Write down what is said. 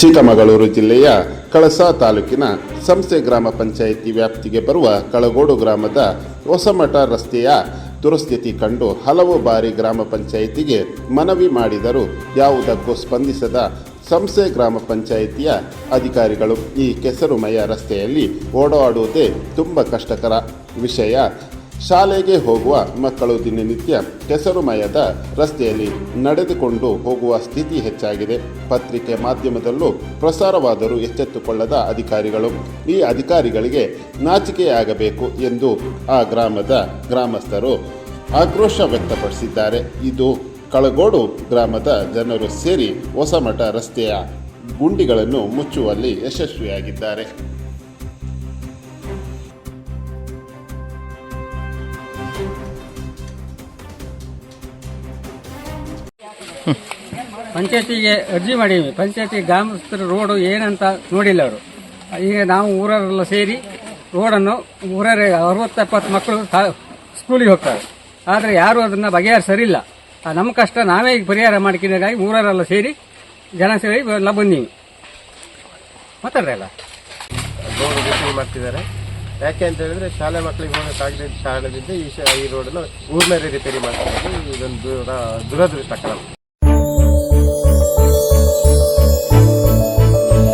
ಚಿಕ್ಕಮಗಳೂರು ಜಿಲ್ಲೆಯ ಕಳಸಾ ತಾಲೂಕಿನ ಸಂಸ್ಥೆ ಗ್ರಾಮ ಪಂಚಾಯಿತಿ ವ್ಯಾಪ್ತಿಗೆ ಬರುವ ಕಳಗೋಡು ಗ್ರಾಮದ ಹೊಸಮಠ ರಸ್ತೆಯ ದುರಸ್ಥಿತಿ ಕಂಡು ಹಲವು ಬಾರಿ ಗ್ರಾಮ ಪಂಚಾಯಿತಿಗೆ ಮನವಿ ಮಾಡಿದರೂ ಯಾವುದಕ್ಕೂ ಸ್ಪಂದಿಸದ ಸಂಸ್ಥೆ ಗ್ರಾಮ ಪಂಚಾಯಿತಿಯ ಅಧಿಕಾರಿಗಳು ಈ ಕೆಸರುಮಯ ರಸ್ತೆಯಲ್ಲಿ ಓಡಾಡುವುದೇ ತುಂಬ ಕಷ್ಟಕರ ವಿಷಯ. ಶಾಲೆಗೆ ಹೋಗುವ ಮಕ್ಕಳು ದಿನನಿತ್ಯ ಕೆಸರುಮಯದ ರಸ್ತೆಯಲ್ಲಿ ನಡೆದುಕೊಂಡು ಹೋಗುವ ಸ್ಥಿತಿ ಹೆಚ್ಚಾಗಿದೆ. ಪತ್ರಿಕೆ ಮಾಧ್ಯಮದಲ್ಲೂ ಪ್ರಸಾರವಾದರೂ ಎಚ್ಚೆತ್ತುಕೊಳ್ಳದ ಅಧಿಕಾರಿಗಳು, ಈ ಅಧಿಕಾರಿಗಳಿಗೆ ನಾಚಿಕೆಯಾಗಬೇಕು ಎಂದು ಆ ಗ್ರಾಮದ ಗ್ರಾಮಸ್ಥರು ಆಕ್ರೋಶ ವ್ಯಕ್ತಪಡಿಸಿದ್ದಾರೆ. ಇದು ಕಳಗೋಡು ಗ್ರಾಮದ ಜನರು ಸೇರಿ ಹೊಸಮಠ ರಸ್ತೆಯ ಗುಂಡಿಗಳನ್ನು ಮುಚ್ಚುವಲ್ಲಿ ಯಶಸ್ವಿಯಾಗಿದ್ದಾರೆ. ಪಂಚಾಯತಿಗೆ ಅರ್ಜಿ ಮಾಡೀವಿ ಪಂಚಾಯತಿ ಗ್ರಾಮಸ್ಥರ ರೋಡು ಏನಂತ ನೋಡಿಲ್ಲ ಅವರು. ಈಗ ನಾವು ಊರವರೆಲ್ಲ ಸೇರಿ ರೋಡನ್ನು ಊರರ ಅರವತ್ತು ಎಪ್ಪತ್ತು ಮಕ್ಕಳು ಸ್ಕೂಲಿಗೆ ಹೋಗ್ತಾರೆ. ಆದರೆ ಯಾರು ಅದನ್ನು ಬಗೆಹರಿಸರಿಲ್ಲ ನಮ್ಮ ಕಷ್ಟ ನಾವೇ ಈಗ ಪರಿಹಾರ ಮಾಡ್ಕೊಂಡಾಗಿ ಊರಲ್ಲ ಸೇರಿ ಜನ ಸೇರಿ ಎಲ್ಲ ಬಂದೀವಿ. ಮಾತಾಡ್ರಿ ಅಲ್ಲ ಮಾಡ್ತಿದ್ದಾರೆ. ಯಾಕೆ ಅಂತ ಹೇಳಿದ್ರೆ ಶಾಲೆ ಮಕ್ಕಳಿಗೆ ಹೋಗೋಕ್ಕಾಗದೆ ಕಾರಣದಿಂದ ಈ ಈ ರೋಡನ್ನು ಊರಿನಲ್ಲಿ ರಿಪೇರಿ ಮಾಡ್ತಿದ್ದಾರೆ. ಇದೊಂದು ದುರದೃಷ್ಟ ದುರದೃಷ್ಟಕರ.